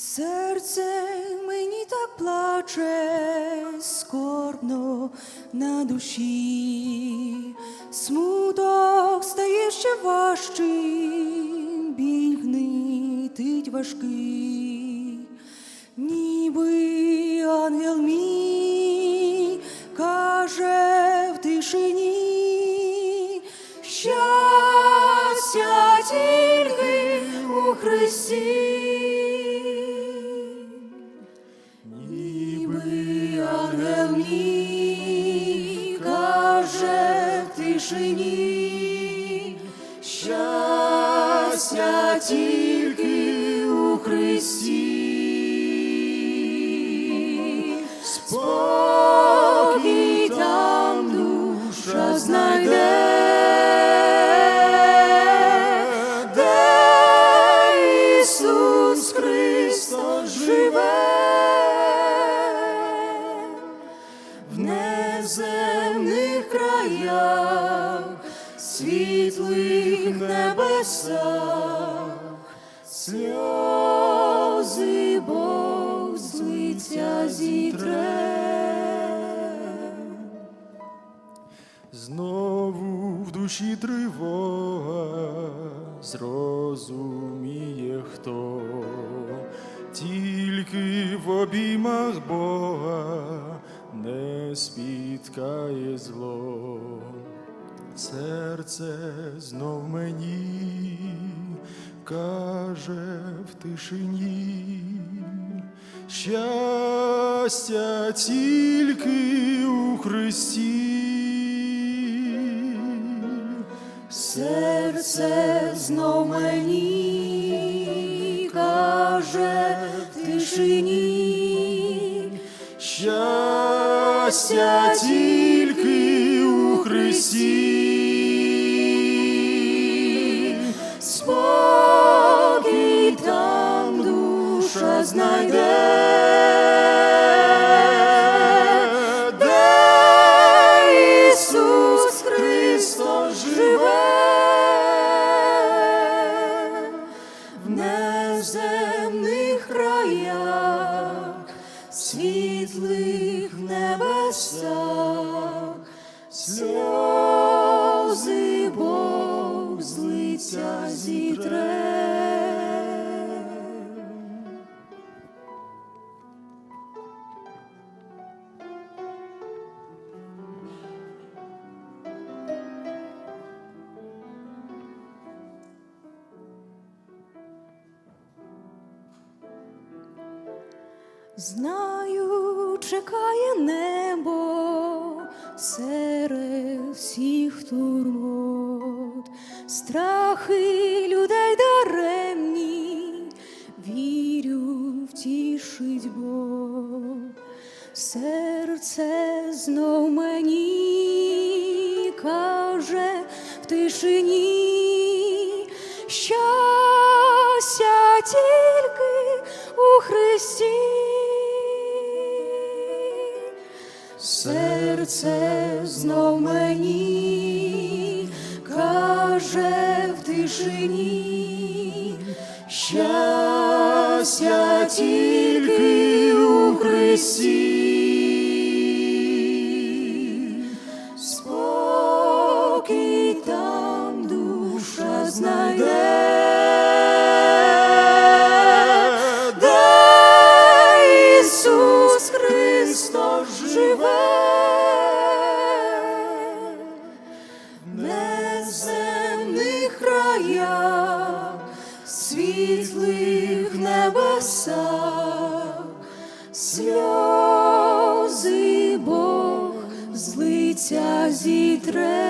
Серце мені так плаче, скорбно на душі, смуток стає ще важчим, біль гнитить важкий, ніби ангел мій каже в тишині, щастя тільки у Христі. Тишині, щастя тільки у Христі. Спокій неземних краях, світлих небесах, сльози Бог з лиця зітре. Знову в душі тривога, зрозуміє хто, тільки в обіймах Бога не спіткає зло. Серце знов мені каже в тишині, щастя тільки у Христі. Серце знов мені каже в тишині, Щастя тільки у Христі. спокій там душа знайде, неземних краях, світлих небесах, сльози Бог з лиця зітре. Знаю, чекає небо серед всіх турбот, страхи людей даремні, вірю, втішить Бог. Серце знов мені каже в тишині, щастя тільки у Христі. Серце знов мені каже в тишині, щастя тільки у Христі. Світлих небесах, сльози Бог з лиця зітре.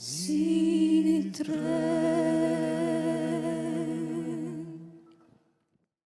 Зітре.